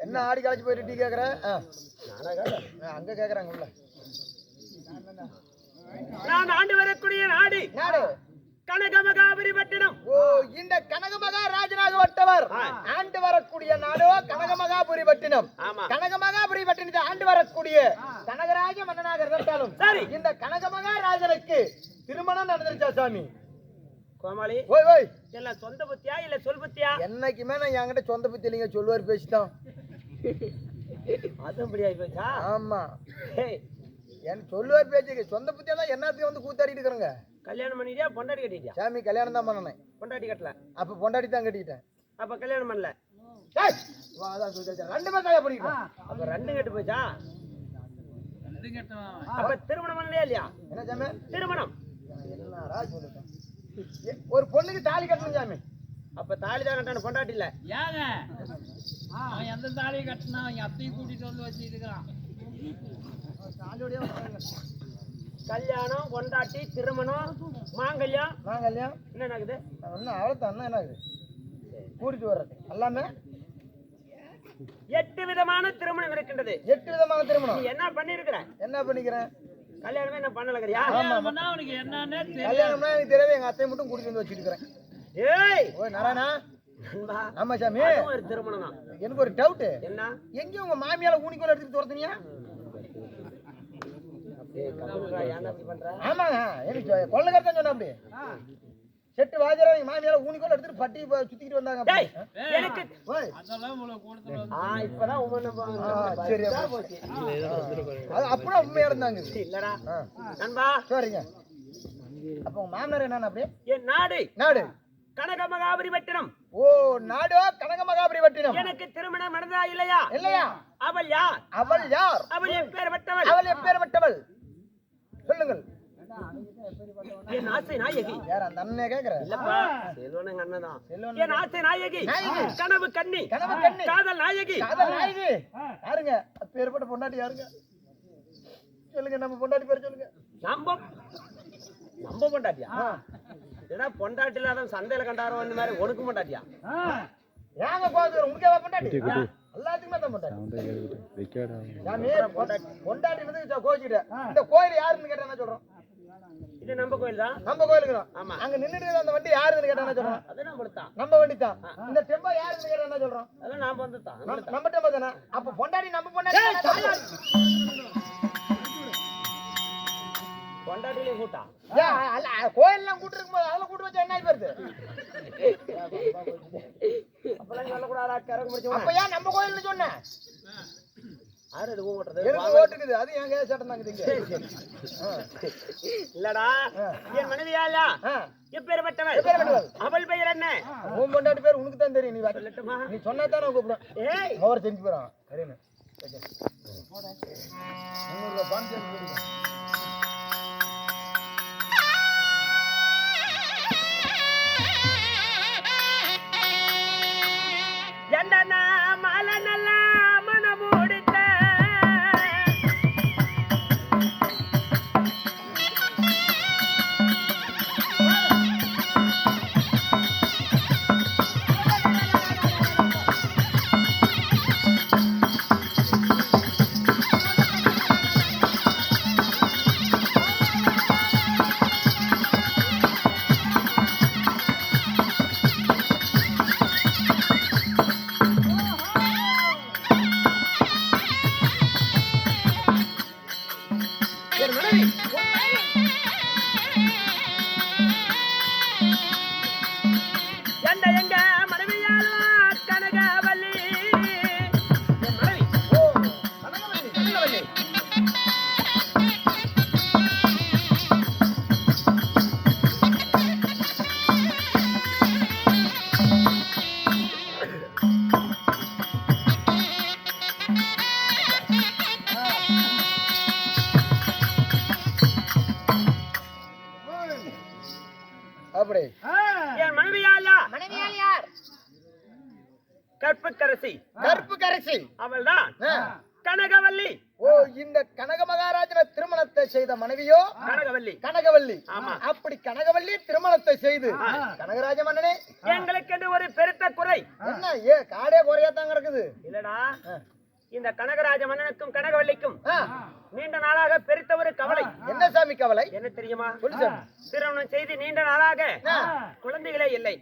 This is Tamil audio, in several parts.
என்ன ஆடி களைச்சு போயிட்டு டீ. ஆ, அங்க கேக்குறாங்க உள்ள. நான் ஆண்டு வரக்கூடிய நாடு. நாடு. கனகமகாபுரி பட்டினம். ஓ இந்த கனக மகாராஜனாக வட்டவர். ஆண்டு வரக்கூடிய நாடோ கனக மகாபுரி பட்டினம். ஆமா. கனக மகாபுரி பட்டினத்தை ஆண்டு வரக்கூடிய கனகராஜ மன்னனாக இருந்தாலும் சரி. இந்த கனக மகாராஜனுக்கு திருமணம் நடந்துருச்சா சாமி? கோமாளி ஓய் ஓய். எல்லாம் சொந்த புத்தியா இல்ல சொல் புத்தியா? என்னைக்குமே நான் என்கிட்ட சொந்த பத்தி இல்லைங்க சொல்லுவார் பேசிட்டான் அதுவும் இப்படி ஆகி போச்சா ஆமா. ஏய், என் சொல்லுவார் பேச்சுக்கு சொந்த பத்தியா தான் என்னத்துக்கு வந்து கூத்தாடிட்டு இருக்கிறேங்க. கல்யாணம் பண்ணிட்டியா? பொண்டாட்டி கட்டிட்டியா? சாமி கல்யாணம் தான் பண்ணனேன். பொண்டாட்டி கட்டல. அப்ப பொண்டாடி தான் கட்டிக்கிட்டேன் அப்ப கல்யாணம் பண்ணல. ஏய், வா, அதான் சொல்லிட்டேன். ரெண்டு பேரும் கல்யாணம் பண்ணிக்கிட்டேன் அப்ப ரெண்டு கெட்டு போச்சா? அப்ப திருமணம் பண்ணலையா இல்லையா? என்ன சாமி? திருமணம். ஒரு பொண்ணுக்கு தாலி கட்டணும் சாமி. அப்ப தாலி தான் கட்டான பொண்டாட்டி இல்ல. ஏங்க அவன் எந்த தாலியை கட்டினா அவன் அத்தையும் கூட்டிட்டு வந்து வச்சுட்டு இருக்கிறான் கல்யாணம் பொண்டாட்டி திருமணம் மாங்கல்யம். நான் கல்யாணம் என்ன நடக்குது? ஒன்றும் என்ன கூட்டிட்டு வர்றது. எல்லாமே? எட்டு விதமான திருமணம் இருக்கின்றது. எட்டு விதமான நீ திருமணம் என்ன பண்ணிருக்கிற என்ன பண்ணிக்கிறேன்? கல்யாணமே என்ன பண்ணலங்கிறியா? கல்யாணம் பண்ணா அவனுக்கு என்னன்னே தெரியும் கல்யாணம்னா எனக்கு தெரியாது. எங்க அத்தையை மட்டும் கூட்டிட்டு வந்து வச்சுட்டு இருக்கிறேன் ஏய்! ஓய் நாராயணா. ஆமா சாமி. ஒரு திருமணம் தான் எனக்கு ஒரு டவுட் என்ன? எங்கேயும் உங்க மாமியால ஊனிக்கோல் எடுத்துட்டு துரத்துனியா? ஆமாங்க. எனக்கு கொள்ளக்காரத்தான் சொன்ன அப்படி செட்டு வாஜரா எங்க மாமியால ஊனிக்கோல் எடுத்துட்டு பட்டி சுத்திக்கிட்டு வந்தாங்க. எனக்கு இப்பதான் சரி அப்ப. அது அப்படியே உண்மையா இருந்தாங்க. இல்லடா. நண்பா. சரிங்க. அப்ப உங்க மாமனார் என்னன்னா அப்படியே நாடு. நாடு. கனக மகாபுரி பட்டினம். ஓ நாடோ கனக மகாபுரி பட்டினம் எனக்கு திருமணம் நடந்ததா இல்லையா? இல்லையா? அவள் யார்? அவள் யார்? அவள் எப்பேற்பட்டவள் அவள் எப்பேற்பட்டவள் சொல்லுங்கள். என் ஆசை நாயகி. யார் அந்த அண்ணனே கேக்குற? இல்லப்பா என் ஆசை நாயகி. கனவு கண்ணி கனவு கண்ணி. காதல் நாயகி. காதல் நாயகி. யாருங்க? அப்பேற்பட்ட பொண்டாட்டி யாருங்க? சொல்லுங்க நம்ம பொண்டாட்டி பேர் சொல்லுங்க. நம்ப நம்ப பொண்டாட்டியா? ஏன்னா பொண்டாட்டி இல்லாத சந்தையில கண்டாரோ இந்த மாதிரி உனக்கு பொண்டாட்டியா? ஏங்க கோவம் உனக்கே பொண்டாட்டி. எல்லாத்துக்குமே தான் பொண்டாட்டி. பொண்டாட்டி. பொண்டாட்டி வந்து கோச்சிக்கிட்ட இந்த கோயில் யாருன்னு கேட்டா என்ன சொல்றோம்? இது நம்ம கோயில் தான். நம்ம கோயிலுக்கு தான். ஆமா. அங்க நின்னுட்டு அந்த வண்டி யாருன்னு கேட்டா என்ன சொல்றோம்? அது நம்ம தான். நம்ம வண்டி தான். இந்த டெம்போ யாருன்னு கேட்டா என்ன சொல்றோம்? அதெல்லாம் நாம வந்து தான். நம்ம- நம்ம டெம்போ தானே? அப்ப பொண்டாட்டி நம்ம பொண்டாட்டி பொண்டாட்டிலே கூட்டா. ஏன், அல்ல, கோயில்லாம் கூட்டு இருக்கும்போது அதெல்லாம் கூட்டு வச்சா என்ன போயிருது அப்பெல்லாம் சொல்லக்கூடாதா கரகு முடிச்சு அப்ப ஏன் நம்ம கோயில்னு சொன்னேன் இல்லடா. என் மனைவியாலா எப்பேற்பட்டவள்? அவள் பெயர் என்ன? உன் பொண்டாட்டி பேர் உனக்கு தான் தெரியும் நீ வா- சொல்லட்டுமா? நீ சொன்னா தான் நான் கூப்பிடுவேன்? ஏய்! அவர் தெரிஞ்சு போறான். சரிண்ணே அப்படி. என் மனைவியாலா மனைவியால் யார்? கற்புக்கரசி. கருப்பு கரைசி அவள்தான். ஆ, கனகவல்லி. ஓ இந்த கனக மகாராஜன திருமணத்தை செய்த மனைவியோ? கனகவல்லி. கனகவல்லி. ஆமா. அப்படி கனகவல்லி திருமணத்தை செய்து. கனகராஜ மன்னனே. எங்களுக்கு ஒரு பெருத்த குறை. என்ன? ஏ காடே குறையாத்தான் கிடக்குது இல்லடா. இந்த கனகராஜ மன்னனுக்கும் கனகவல்லிக்கும் நீண்ட நாளாக பெருத்த ஒரு கவலை என்ன சாமி கவலை? என்ன தெரியுமா? திருமணம் செய்து நீண்ட நாளாக குழந்தைகளே இல்லை.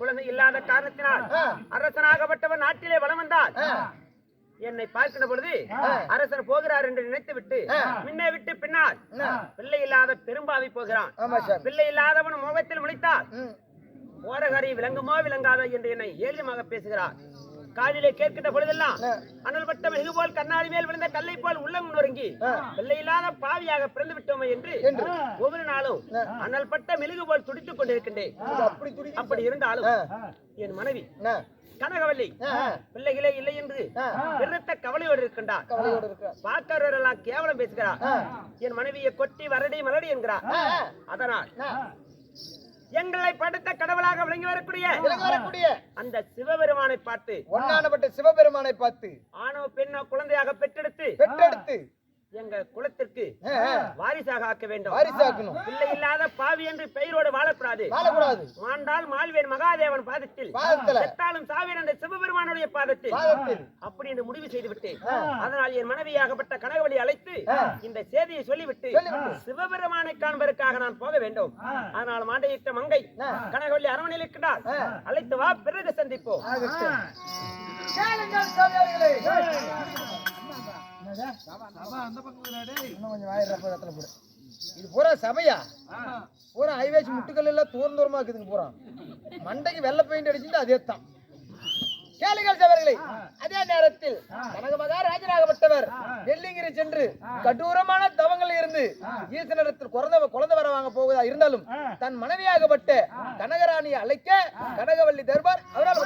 குழந்தை இல்லாத காரணத்தினால். அரசனாகப்பட்டவன் நாட்டிலே வலம் வந்தால் என்னை பார்க்கிற பொழுது அரசர் போகிறார் என்று நினைத்து விட்டு முன்னே விட்டு பின்னால் பிள்ளை இல்லாத பெரும்பாவி போகிறான். பிள்ளை இல்லாதவன் முகத்தில் முழித்தால் ம், ஓரகரி விளங்குமோ விளங்காதோ என்று என்னை ஏளியமாக பேசுகிறார். காதிலே கேட்கின்ற பொழுதெல்லாம். அனல் பட்டம் மிகு போல் கண்ணாடி மேல் விழுந்த கல்லை போல் உள்ளம் நொறுங்கி இல்லாத பாவியாக பிறந்து விட்டோமே என்று. ஒவ்வொரு நாளும் அனல் பட்ட மெழுகு போல் துடித்துக் கொண்டிருக்கின்றேன். அப்படி துடி அப்படி இருந்தாலும் என் மனைவி? கனகவல்லி பிள்ளைகளே இல்லை என்று ஆ. பெருத்த கவலையோடு இருக்கின்றார் எல்லாம் கேவலம் பேசுகிறார் என் மனைவியை கொட்டி வரடி மலடி என்கிறார். அதனால் எங்களை படுத்த கடவுளாக விளங்கி வரக்கூடிய அந்த சிவபெருமானை பார்த்து ஒன்னானப்பட்ட சிவபெருமானை பார்த்து ஆணோ பெண்ணோ குழந்தையாக பெற்றெடுத்து பெற்றெடுத்து எங்க குலத்திற்கு வாரிசாக ஆக்க வேண்டும். வாரிசாக்கணும். பிள்ளை இல்லாத பாவி என்று பெயரோடு வாழக்கூடாது. வாழக்கூடாது. மாண்டால் மால்வேன் மகாதேவன் பாதத்தில் பாதத்துல. செத்தாலும் சாவேன் என்ற சிவபெருமானுடைய பாதத்தில். பாதத்தில். அப்படி என்று முடிவு செய்து விட்டேன் அதனால் என் மனைவியாகப்பட்ட கனகவழி அழைத்து இந்த செய்தியை சொல்லிவிட்டு. சிவபெருமானை காண்பதற்காக நான் போக வேண்டும். அதனால் மாண்டையிட்ட மங்கை கனகவள்ளி அரவணையில் இருக்கிறார் அழைத்து வா பிறகு சந்திப்போம். இன்னும் கொஞ்சம் வாயிடுறா, போய் இடத்துல போடு. இது பூரா சபையா? பூரா ஹைவேஸ் முட்டுக்கல் எல்லாம் தூரம் தூரமா இருக்குதுங்க பூரா. மண்டைக்கு வெள்ளை பெயிண்ட் அடிச்சுட்டு அதே தான். கேளுங்கள் சபைகளே அதே நேரத்தில் கனகமகா ராஜராகப்பட்டவர் வெள்ளிங்கிரி சென்று கடூரமான தவங்கள் இருந்து ஈசனிடத்தில் குழந்தை குழந்தை வர வாங்க போவதா இருந்தாலும் தன் மனைவியாகப்பட்ட கனகராணியை அழைக்க கனகவல்லி தர்பார் அவரால்